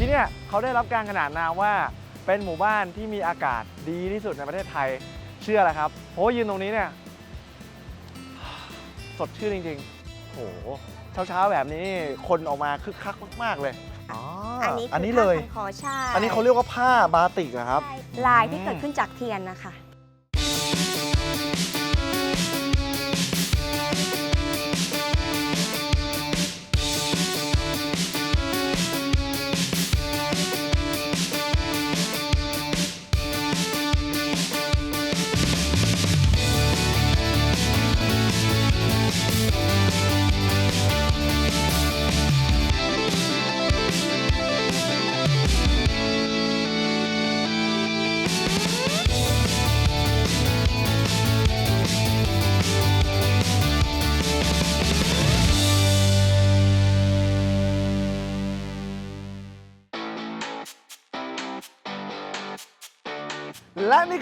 ที่เนี่ยเขาได้รับการขนานนามว่าเป็นหมู่บ้านที่มีอากาศดีที่สุดในประเทศไทยเชื่อแหละครับเพราะว่ายืนตรงนี้เนี่ยสดชื่นจริงๆโหเช้าๆแบบนี้คนออกมาคึกคักมากๆเลยอ๋ออัอันนนี้นี้คืเลอยผ้าพันคอใช่อันนี้เขาเรียกว่าผ้าบาติกอะครับใช่ลายที่เกิดขึ้นจากเทียนนะคะ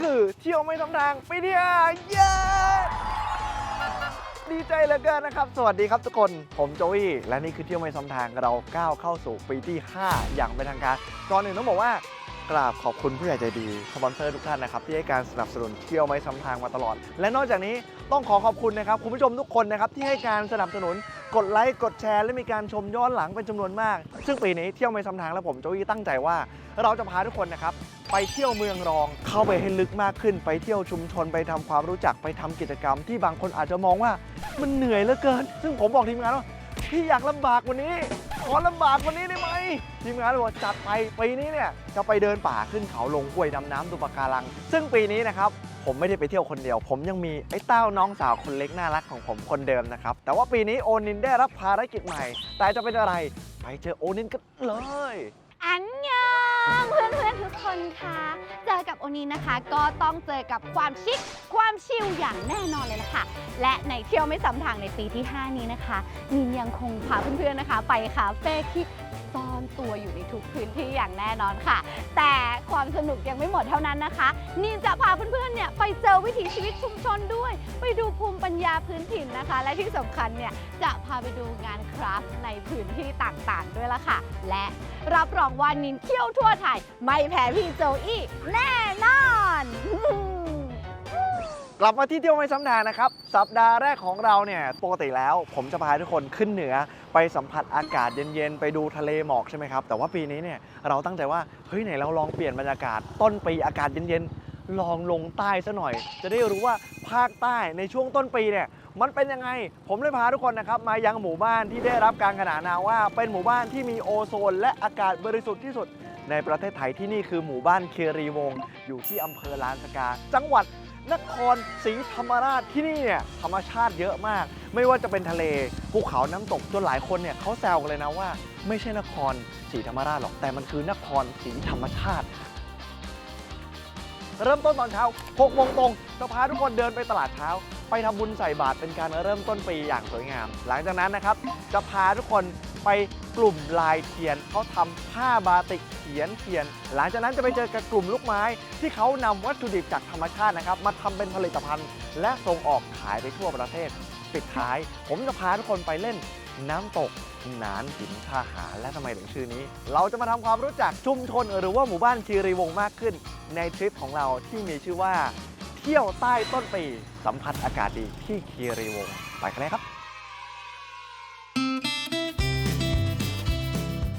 คือเที่ยวไม่ทำทางปีที่ห้าเย้ดีใจเหลือเกินนะครับ สวัสดีครับทุกคน ผมโจวี่และนี่คือเที่ยวไม่ซ้ำทางเราก้าวเข้าสู่ปีที่ 5 อย่างเป็นทางการ ก่อนอื่นต้องบอกว่ากราบขอบคุณผู้ใหญ่ใจดีสปอนเซอร์ทุกท่านนะครับที่ให้การสนับสนุนเที่ยวไม่ซ้ำทางมาตลอด และนอกจากนี้ต้องขอขอบคุณนะครับคุณผู้ชมทุกคนนะครับที่ให้การสนับสนุนกดไลค์กดแชร์และมีการชมย้อนหลังเป็นจำนวนมาก ซึ่งปีนี้เที่ยวไม่ซ้ำทางและผมโจวี่ตั้งใจว่า เราจะพาทุกคนนะครับ ไปเที่ยวเมืองรอง เข้าไปให้ลึกมากขึ้น ไปเที่ยวชุมชนไปทำความรู้จักไปทำกิจกรรม ที่บางคนอาจจะมองว่ามันเหนื่อยเหลือเกิน ซึ่งผมบอกทีมงานว่าพี่อยากลำบากกว่านี้ ขอลำบากกว่านี้ได้ไหมทีมงานบอกจัดไปปีนี้เนี่ยจะไปเดินป่าขึ้นเขาลงห้วยดำน้ำดูปะการัง ซึ่งปีนี้นะครับผมไม่ได้ไปเที่ยวคนเดียว ผมยังมีไอ้เต้าน้องสาวคนเล็กน่ารักของผมคนเดิมนะครับ แต่ว่าปีนี้โอนินได้รับภารกิจใหม่ แต่จะเป็นอะไร ไปเจอโอนินกันเลย อันยอง อนเพื่อนๆทุกคนคะเจอกับโอนีนะคะ ก็ต้องเจอกับความชิคความชิลอย่างแน่นอนเลยละค่ะ และในเที่ยวไม่สำทางในปีที่ 5 นี้นะคะนินยังคงพาเพื่อนๆนะคะ ไปคาเฟ่ที่ ซ่อนตัวอยู่ในทุกพื้นที่อย่างแน่นอนค่ะ แต่ความสนุกยังไม่หมดเท่านั้นนะคะนินจะพาเพื่อนๆเนี่ยไปเจอวิถีชีวิตชุมชนด้วย ไปดูภูมิปัญญาพื้นถิ่นนะคะ และที่สำคัญเนี่ยจะพาไปดูงานคราฟต์ในพื้นที่ต่างๆ ด้วยละค่ะ และรับรองว่านินเที่ยวทั่วไทย ไม่แพ้พี่โจอี้แน่นอน กลับมาที่เที่ยวไม่ซ้ำทางนะครับ สัปดาห์แรกของเราเนี่ยปกติแล้ว ผมจะพาทุกคนขึ้นเหนือไปสัมผัสอากาศเย็นๆ ไปดูทะเลหมอกใช่ไหมครับ แต่ว่าปีนี้เนี่ยเราตั้งใจว่าเฮ้ยไหนเราลองเปลี่ยนบรรยากาศ ต้นปีอากาศเย็นๆ ลองลงใต้ซะหน่อย จะได้รู้ว่าภาคใต้ในช่วงต้นปีเนี่ยมันเป็นยังไง ผมเลยพาทุกคนนะครับมายังหมู่บ้านที่ได้รับการขนานนามว่า เป็นหมู่บ้านที่มีโอโซน และอากาศบริสุทธิ์ที่สุดในประเทศไทยที่นี่คือหมู่บ้านเครีวง อยู่ที่อำเภอลานสกา จังหวัด นครศรีธรรมราชที่นี่เนี่ยธรรมชาติเยอะมาก ไม่ว่าจะเป็นทะเลภูเขาน้ำตกจนหลายคนเนี่ยเขาแซวกันเลยนะว่า ไม่ใช่นครศรีธรรมราชหรอกแต่มันคือนครศรีธรรมชาติ เริ่มต้นตอนเช้า6โมงตรงจะพาทุกคนเดินไปตลาดเช้า ไปทำบุญใส่บาตรเป็นการเริ่มต้นปีอย่างสวยงาม หลังจากนั้นนะครับ จะพาทุกคนไปกลุ่มลายเทียนเขาทำผ้าบาติกเขียนเทียน หลังจากนั้นจะไปเจอกับกลุ่มลูกไม้ ที่เขานำวัตถุดิบจากธรรมชาตินะครับ มาทำเป็นผลิตภัณฑ์ และส่งออกขายไปทั่วประเทศปิดท้าย ผมจะพาทุกคนไปเล่น น้ำตกหนานหินทาหารและทำไมถึงชื่อนี้ เราจะมาทำความรู้จักชุมชนหรือว่าหมู่บ้านคีรีวงศ์มากขึ้น ในทริปของเราที่มีชื่อว่า เที่ยวใต้ต้นปีสัมผัสอากาศดีที่คีรีวงศ์ไปกันเลยครับ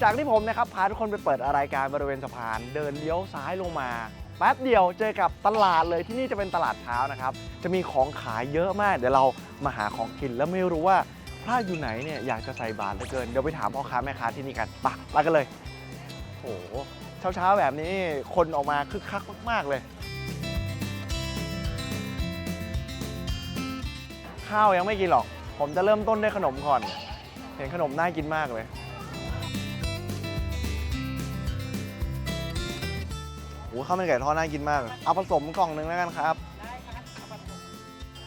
จากที่ผมนะครับพาทุกคนไปเปิดรายการบริเวณสะพานเดินเลี้ยวซ้ายลงมาแป๊บเดียวเจอกับตลาดเลยที่นี่จะเป็นตลาดเช้านะครับ จะมีของขายเยอะมาก เดี๋ยวเรามาหาของกินแล้วไม่รู้ว่า พลาอยู่ไหนเนี่ยอยากจะใส่บาตรเหลือเกิน เดี๋ยวไปถามพ่อค้าแม่ค้าที่นี่กันไปะไปกันเลย โอ้โห เช้าๆแบบนี้คนออกมาคึกคักมาก ๆ เลย ข้าวยังไม่กินหรอก ผมจะเริ่มต้นด้วยขนมก่อน เห็นขนมน่ากินมากเลย โอ้ข้าวมันไก่ทอดน่ากินมาก เอาผสมกล่องหนึ่งแล้วกันครับ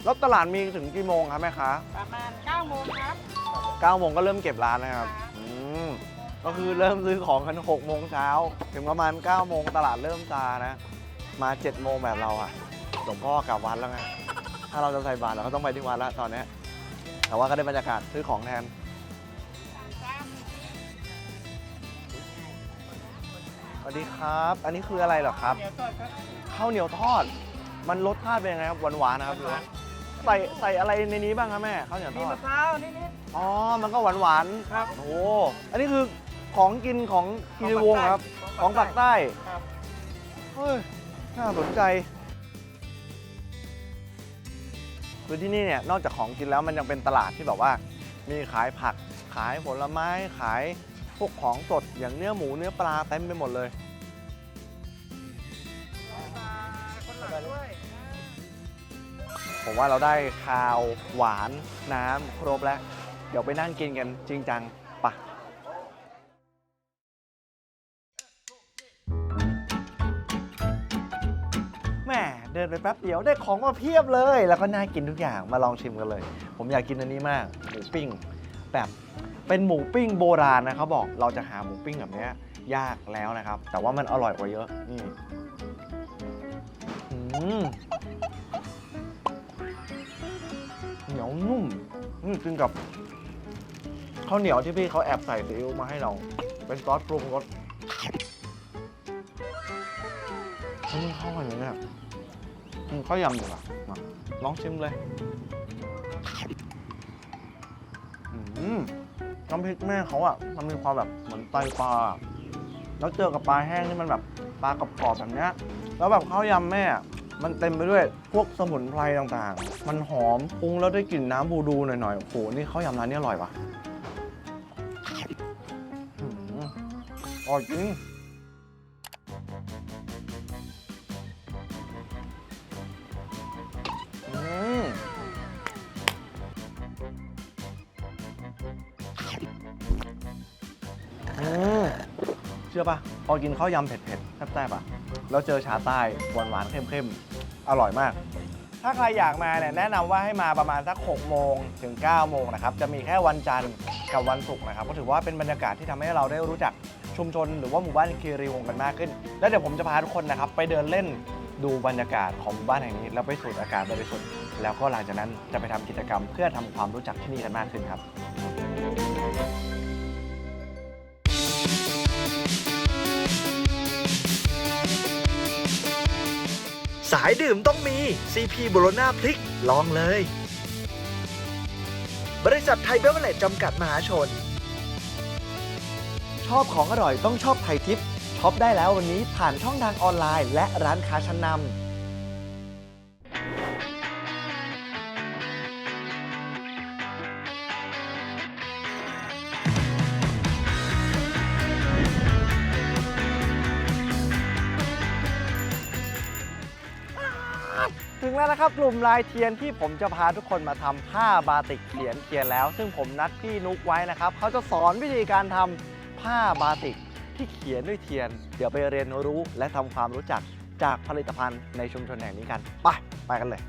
แล้วตลาดมีถึงกี่โมงครับแม่ค้าประมาณ9โมงครับ9โมงก็เริ่มเก็บร้านนะครับอืมก็คือเริ่มซื้อของกัน6โมงเช้าถึงประมาณ9โมงตลาดเริ่มซานะ มา7โมงแบบเราอะหลวงพ่อกลับวัดแล้วไงถ้าเราจะใส่บาตรเราก็ต้องไปที่วัดแล้วตอนเนี้ยแต่ว่าก็ได้บรรยากาศซื้อของแทนสวัสดีครับ อันนี้คืออะไรเหรอครับเดี๋ยวต้นครับข้าวเหนียวทอด มันรสชาติเป็นยังไงครับ หวานๆนะครับหรือว่า ใส่ใส่อะไรในนี้บ้างครับแม่ข้าวเหนียวทมีอดมะพร้าวนิด อ๋อ มันก็หวานๆครับๆโอ้โหอันนี้คือของกินของคีรีวงศ์เหรอครับของปากใต้ครับ เฮ้ย น่าสนใจคือที่นี่เนี่ย นอกจากของกินแล้วมันยังเป็นตลาดที่แบบว่า มีขายผัก ขายผลไม้ ขายพวกของสดอย่างเนื้อหมูเนื้อปลาเต็มไปหมดเลย ผมว่าเราได้คาวหวานน้ำครบแล้ว เดี๋ยวไปนั่งกินกันจริงจังปะแม่เดินไปแป๊บเดียวได้ของมาเพียบเลย แล้วก็น่ากินทุกอย่างมาลองชิมกันเลย ผมอยากกินอันนี้มาก หมูปิ้ง แบบเป็นหมูปิ้งโบราณนะเขาบอกเราจะหาหมูปิ้งแบบนี้ยยากแล้วนะครับ แต่ว่ามันอร่อยกว่าเยอะนี่อืม นุ่มอืมกินกับข้าวเหนียวที่พี่เขาแอบใส่ซีอิ๊วมาให้เรา เป็นซอสปรุงรสอืมเข้ากันเลยเนี่ยอืมข้าวยำดีกว่ามาลองชิมเลยน้ำพริกแม่เขาอะ มันมีความแบบเหมือนไตปลา แล้วเจอกับปลาแห้งที่มันแบบปลากรอบๆแบบเนี้ย แล้วแบบข้าวยำแม่อะ มันเต็มไปด้วยพวกสมุนไพรต่างๆ มันหอมปรุงแล้วได้กลิ่นน้ำบูดูหน่อยๆ โอ้โห นี่ข้าวยำร้านนี้อร่อยปะอืมอร่อยจริง อืมอืมเชื่อปะพอกินข้าวยำเผ็ดๆแซ่บๆอะแล้วเจอชาใต้หวานๆเข้มๆ อร่อยมาก ถ้าใครอยากมาเนี่ยแนะนำว่าให้มาประมาณสัก6โมงถึง9โมงนะครับจะมีแค่วันจันทร์กับวันศุกร์นะครับก็ถือว่าเป็นบรรยากาศที่ทำให้เราได้รู้จักชุมชน หรือว่าหมู่บ้านคีรีวงศ์กันมากขึ้น แล้วเดี๋ยวผมจะพาทุกคนนะครับไปเดินเล่นดูบรรยากาศของหมู่บ้านแห่งนี้ แล้วไปสูดอากาศบริสุทธิ์แล้วก็หลังจากนั้นจะไปทำกิจกรรม เพื่อทำความรู้จักที่นี่กันมากขึ้นครับ สายดื่มต้องมี CP b o r o n a พริก ลองเลย บริษัทไทยเบเวอร์เลจจำกัดมหาชน ชอบของอร่อยต้องชอบไทยทิปช็อปได้แล้ววันนี้ผ่านช่องทางออนไลน์ และร้านค้าชั้นนำ งแล้วนะครับ กลุ่มลายเทียนที่ผมจะพาทุกคนมาทำผ้าบาติกเขียนเทียนแล้ว ซึ่งผมนัดพี่นุกไว้นะครับเขาจะสอนวิธีการทำผ้าบาติกที่เขียนด้วยเทียน เดี๋ยวไปเรียนรู้และทำความรู้จักจากผลิตภัณฑ์ในชุมชนแห่งนี้กัน ไป ไปกันเลย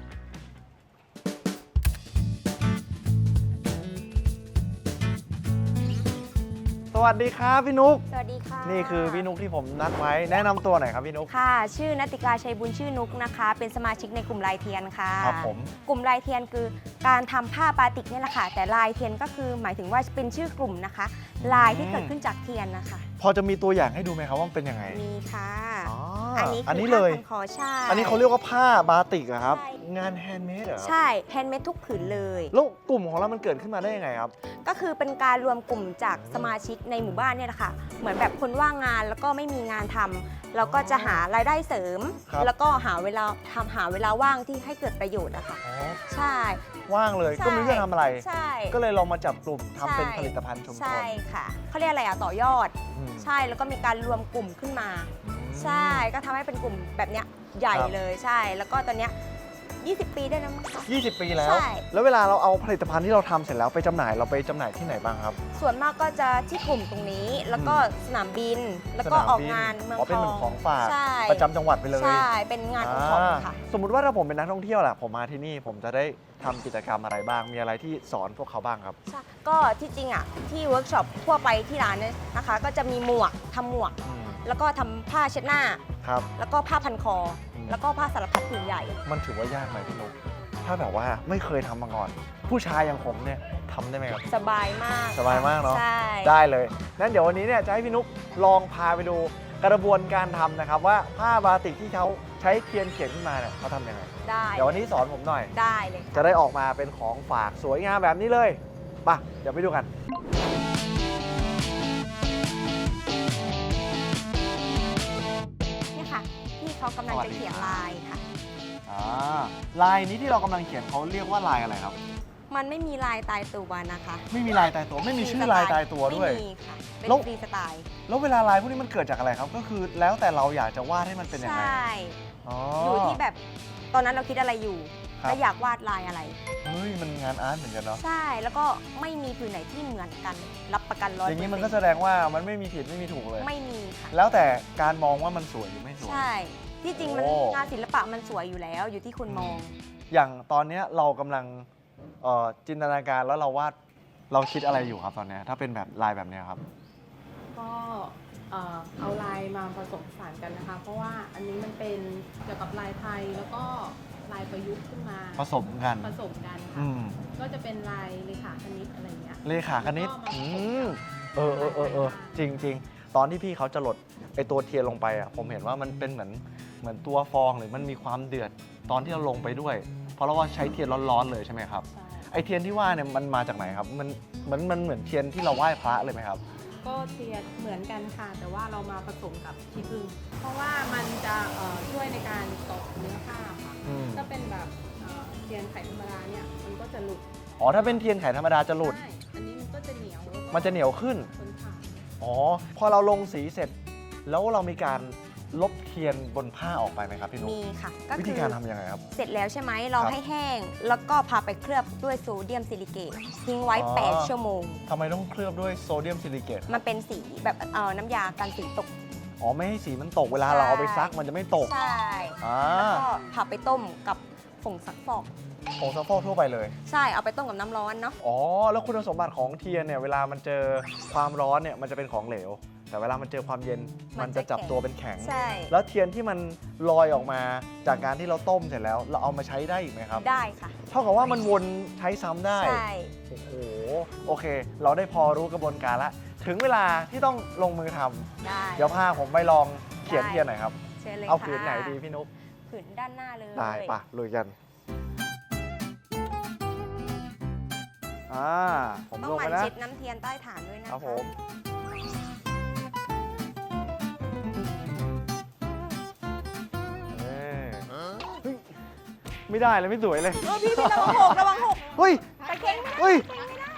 วัสดีครับพี่นุก สวัสดีค่ะนี่คือพี่นุกที่ผมนัดไว้ แนะนำตัวหน่อยครับพี่นุก ค่ะ ชื่อนัตติกาชัยบุญชื่อนุกนะคะ เป็นสมาชิกในกลุ่มลายเทียนค่ะ ครับผม กลุ่มลายเทียนคือการทำผ้าบาติกเนี่ยแหละค่ะ แต่ลายเทียนก็คือหมายถึงว่าเป็นชื่อกลุ่มนะคะ ลายที่เกิดขึ้นจากเทียนนะคะ พอจะมีตัวอย่างให้ดูไหมครับว่ามันเป็นยังไง มีค่ะ อ๋อ อัอันนี้อันนี้คือเลย ผ้าพันคอใช่อันนี้เขาเรียกว่าผ้าบาติกอะครับใช่งานแฮนด์เมดเหรอใช่แฮนด์เมดทุกผืนเลย แล้วกลุ่มของเรามันเกิดขึ้นมาได้ยังไงครับ ก็คือเป็นการรวมกลุ่มจากสมาชิกในหมู่บ้านเนี่ยแหละค่ะ เหมือนแบบคนว่างงานแล้วก็ไม่มีงานทำเราก็จะหารายได้เสริม ครับ แล้วก็หาเวลาทำหาเวลาว่างที่ให้เกิดประโยชน์อะค่ะ อ๋อ ใช่ ว่างเลย ใช่ก็ไม่รู้จะทำอะไร ใช่ก็เลยลองมาจับกลุ่มทำเป็นใช่ผลิตภัณฑ์ชุมชใช่นค่ะเขาเรียกอะไรอะต่อยอด อืมใช่แล้วก็มีการรวมกลุ่มขึ้นมา ใช่ก็ทำให้เป็นกลุ่มแบบเนี้ยใหญ่ครับเลยใช่ แล้วก็ตอนเนี้ย 20 ปีได้แล้วมั้งคะ 20 ปีแล้ว ใช่ แล้วเวลาเราเอาผลิตภัณฑ์ที่เราทำเสร็จแล้วไปจำหน่ายเราไปจำหน่ายที่ไหนบ้างครับ ส่วนมากก็จะที่กลุ่มตรงนี้ แล้วก็สนามบิน แล้วก็สนมออกบิงานเมืองอ๋อเป็นเหมือนทของฝาก ใช่ประจำจังหวัดไปเลยใช่ เป็นงานของของอ่าค่ะสมมุติว่าถ้าผมเป็นนักท่องเที่ยวแหละผมมาที่นี่ผมจะได้ทำกิจกรรมอะไรบ้าง มีอะไรที่สอนพวกเขาบ้างครับ ใช่ ก็ที่จริงอะ ที่เวิร์กช็อปทั่วไปที่ร้านเนี่ยนะคะ ก็จะมีหมวกทำหมวก อืม แล้วก็ทำผ้าเช็ดหน้า ครับ แล้วก็ผ้าพันคออมแล้วก็ผ้าสารพัดผืนใหญ่ มันถือว่ายากไหมพี่นุ๊กถ้าแบบว่าไม่เคยทำมาก่อน ผู้ชายอย่างผมเนี่ยทำได้ไหมครับ สบายมากสบายมากเนอะ ใช่ ได้เลยงั้นเดี๋ยววันนี้เนี่ยจะให้พี่นุ๊กลองพาไปดูกระบวนการทำนะครับ ว่าผ้าบาติกที่เขาใช้เทียนเขียนขึ้นมาเนี่ยเขาทำยังไงได้เดี๋ยววันนี้สอนผมหน่อย ได้เลย จะได้ออกมาเป็นของฝากสวยงามแบบนี้เลยไปะเดี๋ยวไปดูกันนี่ กำลังสวัสจะดีเขียนครับลายค่ะ อ่าลายนี้ที่เรากำลังเขียนเขาเรียกว่าลายอะไรครับ มันไม่มีลายตายตัวนะคะไม่มีลายตายตัวไม่มีชื่อลายตายตัวด้วย ไม่มีค่ะ เป็นแล้ว ฟรีสไตล์แล้วเวลาลายพวกนี้มันเกิดจากอะไรครับ ก็คือแล้วแต่เราอยากจะวาดให้มันเป็นยังใชไง่อ๋ออ อยู่ที่แบบตอนนั้นเราคิดอะไรอยู่ครับ และอยากวาดลายอะไร เฮ้ยมันงานอาร์ตเหมือนกันเนาะใช่แล้วก็ไม่มีผืนไหนที่เหมือนกัน รับประกันร้อยอย่างนี้มันก็แสดงว่ามันไม่มีผิดไม่มีถูกเลย ไม่มีค่ะ แล้วแต่การมองว่ามันสวยหรือไม่สวย ใช่ ที่จริงมันโอ้ งานศิลปะมันสวยอยู่แล้ว อยู่ที่คุณมอง อย่างตอนเนี้ยเรากำลังเอ่อจินตนาการแล้วเราวาดเราคิดอะไรอยู่ครับตอนเนี้ยถ้าเป็นแบบลายแบบเนี้ยครับ ก็เอ่อเอาลายมาผสมผสานกันนะคะ เพราะว่าอันนี้มันเป็นเกี่ยวกับลายไทยแล้วก็ลายประยุกต์ขึ้นมาผสมกัน ผสมกันค่ะอืมก็จะเป็นลายเลขาคณิตอะไรเงี้ย เลขาคณิตแล้วก็มาผอืสมมกับเออเออเออเออจริงจริงตอนที่พี่เขาจะหลดไอตัวเทียนลงไปอะผมเห็นว่ามันเป็นเหมือน เหมือนตัวฟองหรือมันมีความเดือดตอนที่เราลงไปด้วย เพราะเราว่าใช้เทียนร้อนๆเลยใช่ไหมครับใช่ไอเทียนที่ว่าเนี่ยมันมาจากไหนครับ มันมันมันเหมือนเทียนที่เราไหว้พระเลยไหมครับ ก็เทียนเหมือนกันค่ะ แต่ว่าเรามาผสมกับขี้ผึ้งเพราะว่ามันจะเอ่อช่วยในการเกาะเนื้อผ้าค่ะอืม ถ้าเป็นแบบเอ่อเทียนไขธรรมดาเนี่ยมันก็จะหลุดอ๋อถ้าเป็นเทียนไขธรรมดาจะหลุด ใช่อันนี้มันก็จะเหนียวแล้วก็มันจะเหนียวขึ้น ทนทานอ๋อพอเราลงสีเสร็จ แล้วเรามีการ ลบเทียนบนผ้าออกไปไหมครับพี่นุ๊กมีค่ะ ก็วิคืธีอการทำยังไงครับ เสร็จแล้วใช่ไหมเราครับให้แห้ง แล้วก็พาไปเคลือบด้วยโซเดียมซิลิเกตทิ้งไว้ อ๋อ 8 ชั่วโมง ทำไมต้องเคลือบด้วยโซเดียมซิลิเกตมันเป็นสีแบบเอ่อน้ำยากันสีตก อ๋อไม่ให้สีมันตกเวลาใช่เราเอาไปซักมันจะไม่ตกใช่ อ่าแล้วก็พาไปต้มกับผงซักฟอก ผงซักฟอกทั่วไปเลย ใช่ เอาไปต้มกับน้ำร้อนเนาะ อ๋อ แล้วคุณสมบัติของเทียนเนี่ยเวลามันเจอความร้อนเนี่ยมันจะเป็นของเหลว แต่เวลามันเจอความเย็นมันจะจับตัวเป็นแข็ง ใช่ แล้วเทียนที่มันลอยออกมาจากการที่เราต้มเสร็จแล้ว เราเอามาใช้ได้อีกไหมครับ ได้ค่ะ เท่ากับว่ามันวนใช้ซ้ำได้ ใช่ โอ้โห โอเค เราได้พอรู้กระบวนการละ ถึงเวลาที่ต้องลงมือทำได้ เดี๋ยวพาผมไปลองเขียนได้ เทียนหน่อยครับ เชิญเลยเอาค่ะผืนไหนดีพี่นุ๊ก ผืนด้านหน้าเลย ได้ปะลุยกัน อ่า ผมต้องลงหไปมั่นนะ เช็ดน้ำเทียนใต้ฐานด้วยนะคคะรับผม ไม่ได้เลยไม่สวยเลย เออพี่พี่ระวังหกระวังหกเฮ้ย ตะเค็งเฮ้ย ไม่ได้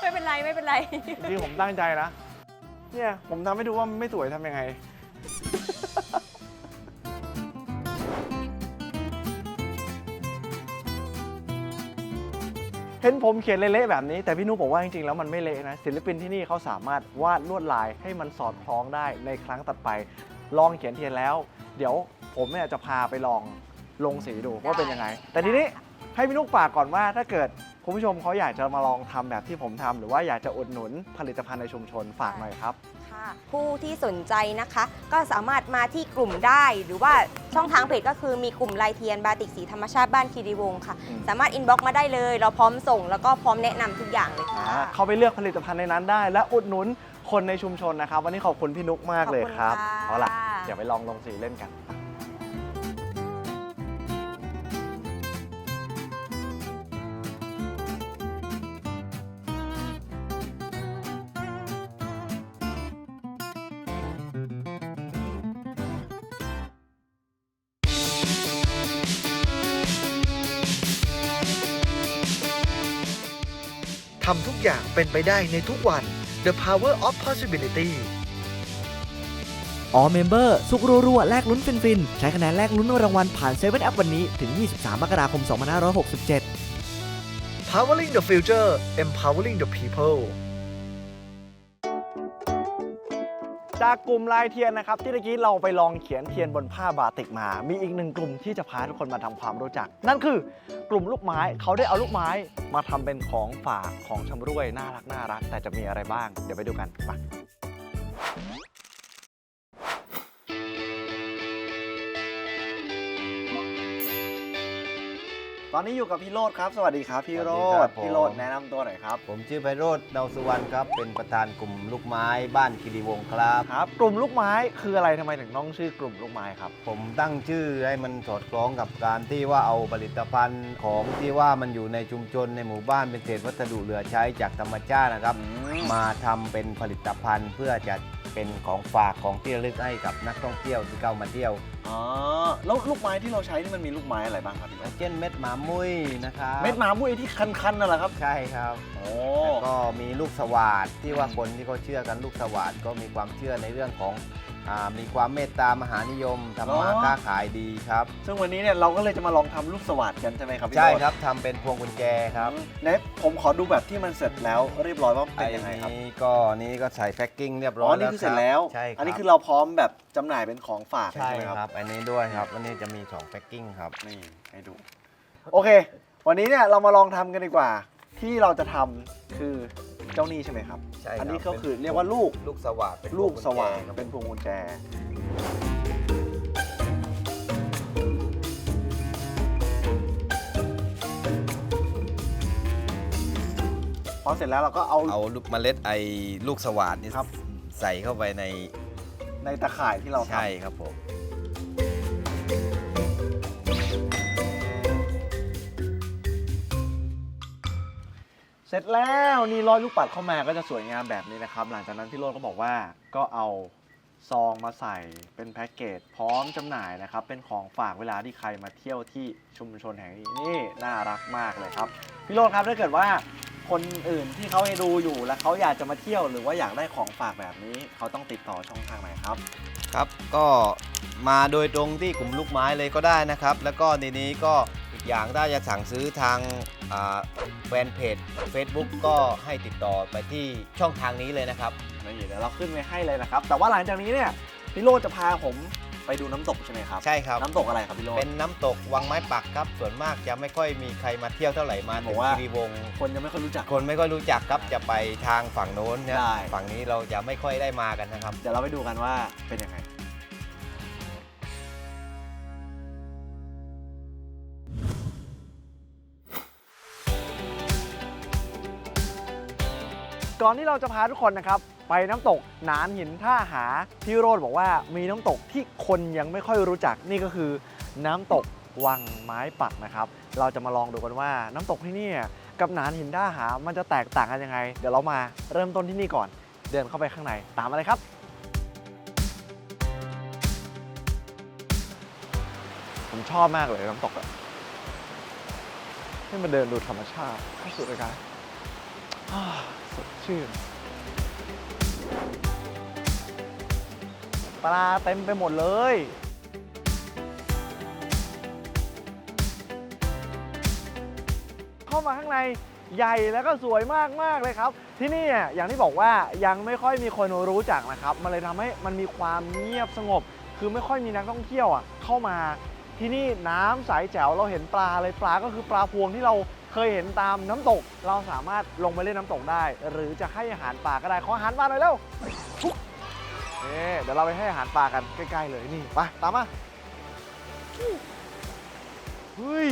ไม่เป็นไรไม่เป็นไร จริงๆผมตั้งใจนะ เนี่ย ผมทำให้ดูว่ามันไม่สวยทำยังไง เห็นผมเขียนเละๆแบบนี้ แต่พี่นุ๊กบอกว่าจริงๆแล้วมันไม่เละนะศิลปินที่นี่เขาสามารถวาดลวดลายให้มันสอดคล้องได้ในครั้งตัดไป ลองเขียนเทียนแล้ว เดี๋ยวผมเนี่ยจะพาไปลอง ลงสีดูว่าเป็นยังไง แต่ทีนี้ให้พี่นุ๊กฝากก่อนว่าถ้าเกิดคุณผู้ชมเขาอยากจะมาลองทำแบบที่ผมทำหรือว่าอยากจะอุดหนุนผลิตภัณฑ์ในชุมชนฝากหน่อยครับค่ะผู้ที่สนใจนะคะ ก็สามารถมาที่กลุ่มได้หรือว่าช่องทางเพจก็คือมีกลุ่มลายเทียนบาติกสีธรรมชาติบ้านคีรีวงศ์ค่ะอืมสามารถอินบ็อกมาได้เลย เราพร้อมส่งแล้วก็พร้อมแนะนำทุกอย่างเลยค่ะอ่าเข้าไปเลือกผลิตภัณฑ์ในนั้นได้ และอุดหนุนคนในชุมชนนะครับ วันนี้ขอบคุณพี่นุ๊กมากเลยครับขอบคุณค่ะเอาล่ะเดี๋ยวไปลองลงสีเล่นกัน อย่างเป็นไปได้ในทุกวัน The Power of Possibility ออเมมเบอร์สุกรัวๆแลกลุ้นฟินๆ ใช้คะแนนแลกลุ้นรางวัลผ่าน7 e เ e ่ e อวันนี้ถึง 23 มกราคม 2567 Powering the Future Empowering the People จากกลุ่มลายเทียนนะครับ ที่เมื่อกี้เราไปลองเขียนเทียนบนผ้าบาติกมา มีอีกหนึ่งกลุ่มที่จะพาทุกคนมาทำความรู้จัก นั่นคือกลุ่มลูกไม้เขาได้เอาลูกไม้มาทำเป็นของฝากของชำรวยน่ารักน่ารัก แต่จะมีอะไรบ้าง เดี๋ยวไปดูกันไป ตอนนี้อยู่กับพี่โรดครับ สวัสดีครับพี่โรสวัดสดีครับผม พี่โรดแนะนำตัวหน่อยครับ ผมชื่อไพโรธเนาสุวรรณครับ เป็นประธานกลุ่มลูกไม้บ้านคีรีวงศ์ครับ ครับ กลุ่มลูกไม้คืออะไรทำไมถึงต้องชื่อกลุ่มลูกไม้ครับ ผมตั้งชื่อให้มันสอดคล้องกับการที่ว่าเอาผลิตภัณฑ์ของที่ว่ามันอยู่ในชุมชนในหมู่บ้านเป็นเศษวัสดุเหลือใช้จากธรรมชาตินะครับมาทำเป็นผลิตภัณฑ์เพื่อจะ เป็นของฝากของที่ระลึกให้กับนักท่องเที่ยวที่เข้ามาเที่ยว อ๋อแล้วลูกไม้ที่เราใช้นี่มันมีลูกไม้อะไรบ้างครับพี่โรดเช่นเม็ดหมามุ้ยนะครับเม็ดหมามุ้ยที่คันๆนั่นแหละครับใช่ครับโอ้แล้วก็มีลูกสวาดที่ว่าคนที่เขาเชื่อกันลูกสวาดก็มีความเชื่อในเรื่องของ อามีความเมตตามหานิยมทำมาค้าขายดีครับ ซึ่งวันนี้เนี่ยเราก็เลยจะมาลองทำลูกสวัสดกันใช่ไหมครับพี่ใช่โรจน์ครับทำเป็นพวงกุญแจครับเนฟผมขอดูแบบที่มันเสร็จแล้วเรียบร้อยว่าไอ้เป็นยังไงครับนี้ก็นี่ก็ใส่แพ็คกิ้งเรียบร้อ๋ออยนี่คือเสร็จแล้ว ใช่ครับอันนี้คือเราพร้อมแบบจำหน่ายเป็นของฝากใช่ใช่ไหมคครัรับบอันนี้ด้วยครับอันนี้จะมี2แพ็คกิ้งครับ นี่ให้ดู โอเค วันนี้เนี่ยเรามาลองทำกันดีกว่า ที่เราจะทำคือ เจ้านี่ใช่ไหมครับ ใช่ครับอันนี้ก็เป็นคือเรียกว่าลูกลูกสวาดเป็นลูกสว่างพวงกุญแจครับเป็นพวงกุญแจ พอเสร็จแล้วเราก็เอา เอาลูกเมล็ดไอ้ลูกสวาดนี่ครับ ใส่เข้าไปใน ในตะข่ายที่เราทใช่ครับผม เสร็จแล้วนี่ร้อยลูกปัดเข้ามาก็จะสวยงามแบบนี้นะครับ หลังจากนั้นพี่โรดก็บอกว่าก็เอาซองมาใส่เป็นแพ็กเกจพร้อมจำหน่ายนะครับ เป็นของฝากเวลาที่ใครมาเที่ยวที่ชุมชนแห่งนี้นี่น่ารักมากเลยครับ พี่โรดครับถ้าเกิดว่าคนอื่นที่เขาดูอยู่แล้วเขาอยากจะมาเที่ยวหรือว่าอยากได้ของฝากแบบนี้ เขาต้องติดต่อช่องทางไหนครับ ครับก็มาโดยตรงที่กลุ่มลูกไม้เลยก็ได้นะครับ แล้วก็ในนี้ก็ อีกอย่างถ้าจะสั่งซื้อทางอ่าแฟนเพจ Facebook ก็ให้ติดต่อไปที่ช่องทางนี้เลยนะครับนี่เดี๋ยวเราขึ้นไว้ให้เลยนะครับ แต่ว่าหลังจากนี้เนี่ยพี่โรดจะพาผมไปดูน้ำตกใช่ไหมครับ ใช่ครับ น้ำตกอะไรครับพี่โรดเป็นน้ำตกวังไม้ปักครับ ส่วนมากจะไม่ค่อยมีใครมาเที่ยวเท่าไหร่มาบถึองกว่าคีรีวงศ์คนยังไม่ค่อยรู้จัก คนไม่ค่อยรู้จักครับ จะไปทางฝั่งโน้นนะได้ฝั่งนี้เราจะไม่ค่อยได้มากันนะครับ เดี๋ยวเราไปดูกันว่าเป็นยังไง ก่อนที่เราจะพาทุกคนนะครับ ไปน้ำตกหนานหินท่าหาพี่โรดบอกว่ามีน้ำตกที่คนยังไม่ค่อยรู้จักนี่ก็คือ น้ำตกวังไม้ปักนะครับ เราจะมาลองดูกันว่าน้ำตกที่นี่กับหนานหินท่าหามันจะแตกต่างกันยังไง เดี๋ยวเรามาเริ่มต้นที่นี่ก่อน เดินเข้าไปข้างในตามมาเลยครับผมชอบมากเลยน้ำตกอะให้มาเดินดูธรรมชาติเข้าสู่รายการอ่า สดชื่นปลาเต็มไปหมดเลย เข้ามาข้างในใหญ่แล้วก็สวยมากมากๆเลยครับ ที่นี่อย่างที่บอกว่ายังไม่ค่อยมีคนรู้จักนะครับ มันเลยทำให้มันมีความเงียบสงบ คือไม่ค่อยมีนักท่องเที่ยวอะเข้ามาที่นี่น้ำใสแจ๋วเราเห็นปลาเลยปลาก็คือปลาพวงที่เรา เคยเห็นตามน้ำตก เราสามารถลงไปเล่นน้ำตกได้ หรือจะให้อาหารปลาก็ได้ ขออาหารปลาหน่อยเร็วทุกนี่เดี๋ยวเราไปให้อาหารปลากันใกล้ๆเลยนี่ไปตามมาเฮ้ย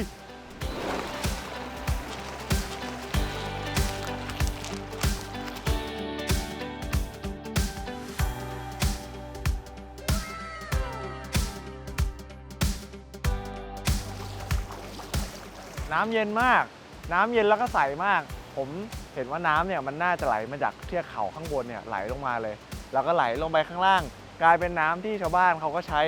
น้ำเย็นมาก น้ำเย็นแล้วก็ใสมาก ผมเห็นว่าน้ำเนี่ยมันน่าจะไหลมาจากเทือกเขาข้างบนเนี่ยไหลลงมาเลย แล้วก็ไหลลงไปข้างล่าง กลายเป็นน้ำที่ชาวบ้านเขาก็ใช้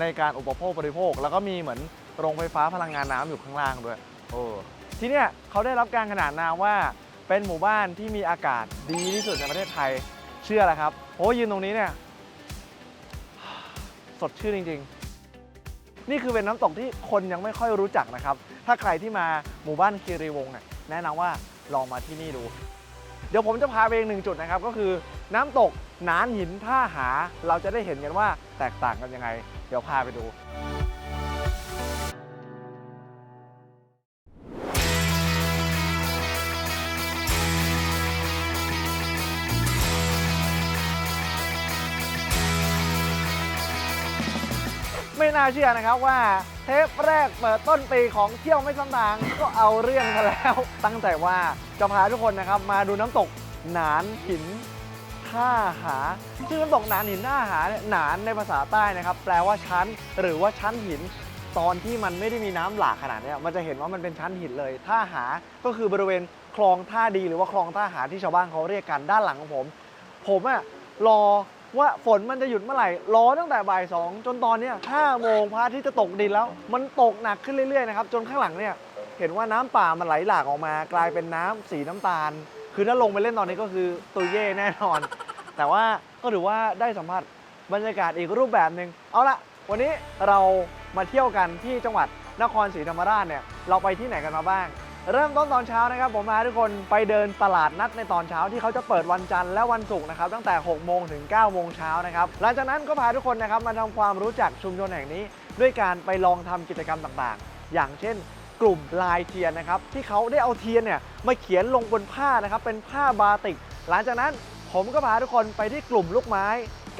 ในการอุปโภคบริโภค แล้วก็มีเหมือนโรงไฟฟ้าพลังงานน้ำอยู่ข้างล่างด้วยโอ้ที่เนี่ยเขาได้รับการขนานนามว่าเป็นหมู่บ้านที่มีอากาศดีที่สุดในประเทศไทยเชื่อแล้วครับโอ้ยืนตรงนี้เนี่ยสดชื่นจริง ๆ นี่คือเป็นน้ำตกที่คนยังไม่ค่อยรู้จักนะครับ ถ้าใครที่มาหมู่บ้านคีรีวงศ์เนี่ยแนะนำว่าลองมาที่นี่ดู เดี๋ยวผมจะพาไปอีกหนึ่งจุดนะครับ ก็คือน้ำตกนานหินท่าหา เราจะได้เห็นกันว่าแตกต่างกันยังไง เดี๋ยวพาไปดู น่าเชื่อนะครับว่าเทปแรกเปิดต้นปีของเที่ยวไม่ซ้ำทางก็เอาเรื่องซะแล้ว ตั้งใจว่าจะพาทุกคนนะครับมาดูน้ำตกหนานหินท่าหา ชื่อน้ำตกหนานหินท่าหาเนี่ยหนานในภาษาใต้นะครับ แปลว่าชั้น หรือว่าชั้นหิน ตอนที่มันไม่ได้มีน้ำหลากขนาดเนี้ยมันจะเห็นว่ามันเป็นชั้นหินเลยท่าหาก็คือบริเวณคลองท่าดีหรือว่าคลองท่าหาที่ชาวบ้านเขาเรียกกันด้านหลังของผม ผมอะรอ ว่าฝนมันจะหยุดเมื่อไหร่รอตั้งแต่บ่ายสองจนตอนเนี้ยห้าโมงพระอาทิตย์จะตกดินแล้ว มันตกหนักขึ้นเรื่อยๆนะครับจนข้างหลังเนี่ยเห็นว่าน้ำป่ามันไหลหลากออกมา กลายเป็นน้ำสีน้ำตาล คือถ้าลงไปเล่นตอนนี้ก็คือตุยเย่แน่นอน แต่ว่าก็ถือว่าได้สัมผัสบรรยากาศอีกรูปแบบหนึ่งเอาละวันนี้เรามาเที่ยวกันที่จังหวัดนครศรีธรรมราชเนี่ยเราไปที่ไหนกันมาบ้าง เริ่มต้นตอนเช้านะครับ ผมพาทุกคนไปเดินตลาดนัดในตอนเช้าที่เขาจะเปิดวันจันทร์และวันศุกร์นะครับตั้งแต่ 6 โมงถึง 9 โมงเช้านะครับหลังจากนั้นก็พาทุกคนนะครับมาทำความรู้จักชุมชนแห่งนี้ ด้วยการไปลองทำกิจกรรมต่างๆ อย่างเช่น กลุ่มลายเทียนนะครับที่เขาได้เอาเทียนเนี่ยมาเขียนลงบนผ้านะครับเป็นผ้าบาติก หลังจากนั้นผมก็พาทุกคนไปที่กลุ่มลูกไม้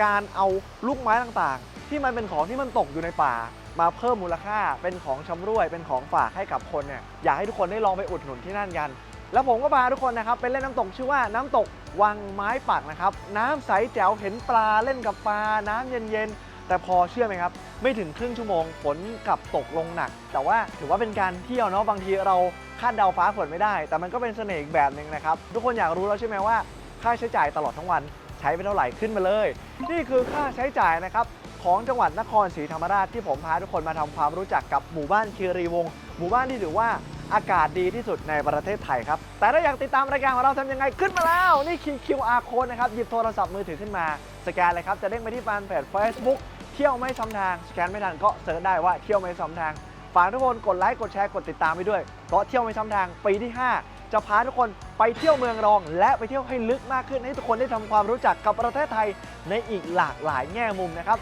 การเอาลูกไม้ต่างๆ ที่มันเป็นของที่มันตกอยู่ในป่า มาเพิ่มมูลค่าเป็นของชำร่วยเป็นของฝากให้กับคนเนี่ยอยากให้ทุกคนได้ลองไปอุดหนุนที่นั่นกัน แล้วผมก็พาทุกคนนะครับไปเล่นน้ำตกชื่อว่าน้ำตกวังไม้ปักนะครับน้ำใสแจ๋วเห็นปลาเล่นกับปลาน้ำเย็นๆแต่พอเชื่อไหมครับ ไม่ถึงครึ่งชั่วโมงฝนกลับตกลงหนัก แต่ว่าถือว่าเป็นการเที่ยวเนาะบางทีเราคาดเดาฟ้าฝนไม่ได้ แต่มันก็เป็นเสน่ห์อีกแบบหนึ่งนะครับทุกคนอยากรู้แล้วใช่ไหมว่า ค่าใช้จ่ายตลอดทั้งวันใช้ไปเท่าไหร่ขึ้นมาเลย นี่คือค่าใช้จ่ายนะครับ ของจังหวัดนครศรีธรรมราชที่ผมพาทุกคนมาทำความรู้จักกับหมู่บ้านคีรีวง หมู่บ้านที่ถือว่าอากาศดีที่สุดในประเทศไทยครับ แต่ถ้าอยากติดตามรายการของเราทำยังไงขึ้นมาแล้ว นี่คือ QR code นะครับ หยิบโทรศัพท์มือถือขึ้นมา สแกนเลยครับ จะเด้งไปที่แฟนเพจ Facebook เที่ยวไม่ซ้ำทาง สแกนไม่ทันก็เสิร์ชได้ว่าเที่ยวไม่ซ้ำทาง ฝากทุกคนกดไลค์ กดแชร์ กดติดตามไปด้วย เพราะเที่ยวไม่ซ้ำทางปีที่ 5 จะพาทุกคนไปเที่ยวเมืองรอง และไปเที่ยวให้ลึกมากขึ้นให้ทุกคนได้ทำความรู้จักกับประเทศไทยในอีกหลากหลายแง่มุมนะครับ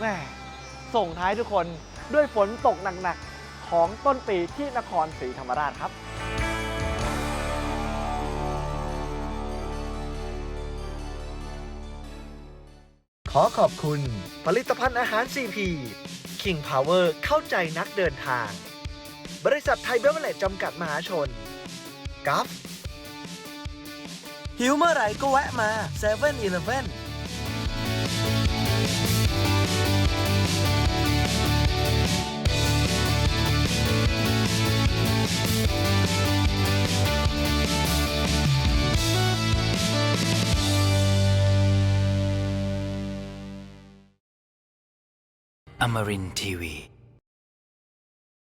แม่ส่งท้ายทุกคนด้วยฝนตกหนักๆ ของต้นปีที่นครศรีธรรมราชครับขอขอบคุณ ผลิตภัณฑ์อาหาร CP King Power เข้าใจนักเดินทาง บริษัทไทยเบเวอร์เลจจำกัดมหาชนกัฟหิวเมื่อไหร่ก็แวะมา7 e เ e ่ e อ Amarin Tiwi.